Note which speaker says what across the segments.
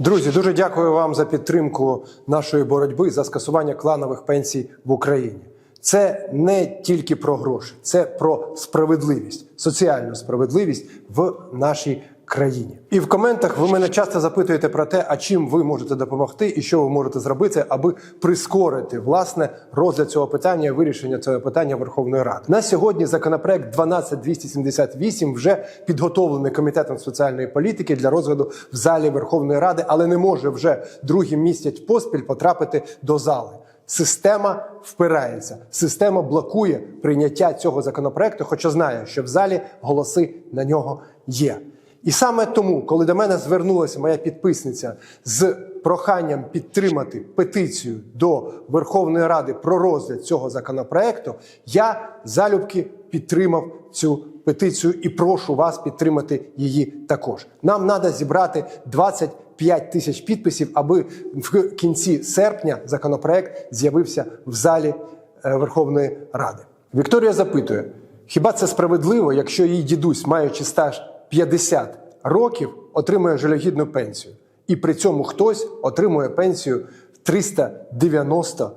Speaker 1: Друзі, дуже дякую вам за підтримку нашої боротьби за скасування кланових пенсій в Україні. Це не тільки про гроші, це про справедливість, соціальну справедливість в нашій країні. І в коментах ви мене часто запитуєте про те, а чим ви можете допомогти і що ви можете зробити, аби прискорити власне розгляд цього питання, вирішення цього питання Верховної Ради. На сьогодні законопроект 12278 вже підготовлений комітетом соціальної політики для розгляду в залі Верховної Ради, але не може вже другий місяць поспіль потрапити до зали. Система впирається, система блокує прийняття цього законопроекту, хоча знає, що в залі голоси на нього є. І саме тому, коли до мене звернулася моя підписниця з проханням підтримати петицію до Верховної Ради про розгляд цього законопроекту, я залюбки підтримав цю петицію і прошу вас підтримати її також. Нам треба зібрати 25 тисяч підписів, аби в кінці серпня законопроект з'явився в залі е, Верховної Ради. Вікторія запитує: хіба це справедливо, якщо її дідусь, маючи стаж 50 років, отримує жалюгідну пенсію, і при цьому хтось отримує пенсію в 390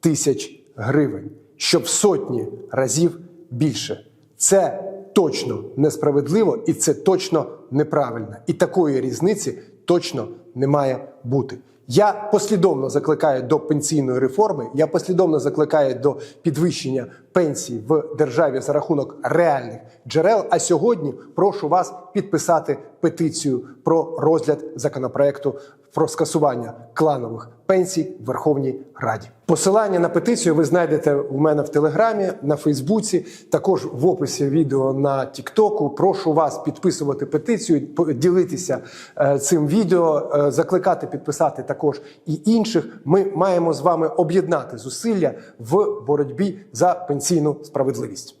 Speaker 1: тисяч гривень, що в сотні разів більше. Це точно несправедливо і це точно неправильно. І такої різниці точно не має бути. Я послідовно закликаю до пенсійної реформи. Я послідовно закликаю до підвищення пенсій в державі за рахунок реальних джерел. А сьогодні прошу вас підписати петицію про розгляд законопроекту про скасування кланових пенсій в Верховній Раді. Посилання на петицію ви знайдете у мене в Телеграмі, на Фейсбуці, також в описі відео на Тіктоку. Прошу вас підписувати петицію, ділитися е, цим відео, е, закликати підписати також і інших. Ми маємо з вами об'єднати зусилля в боротьбі за пенсійну справедливість.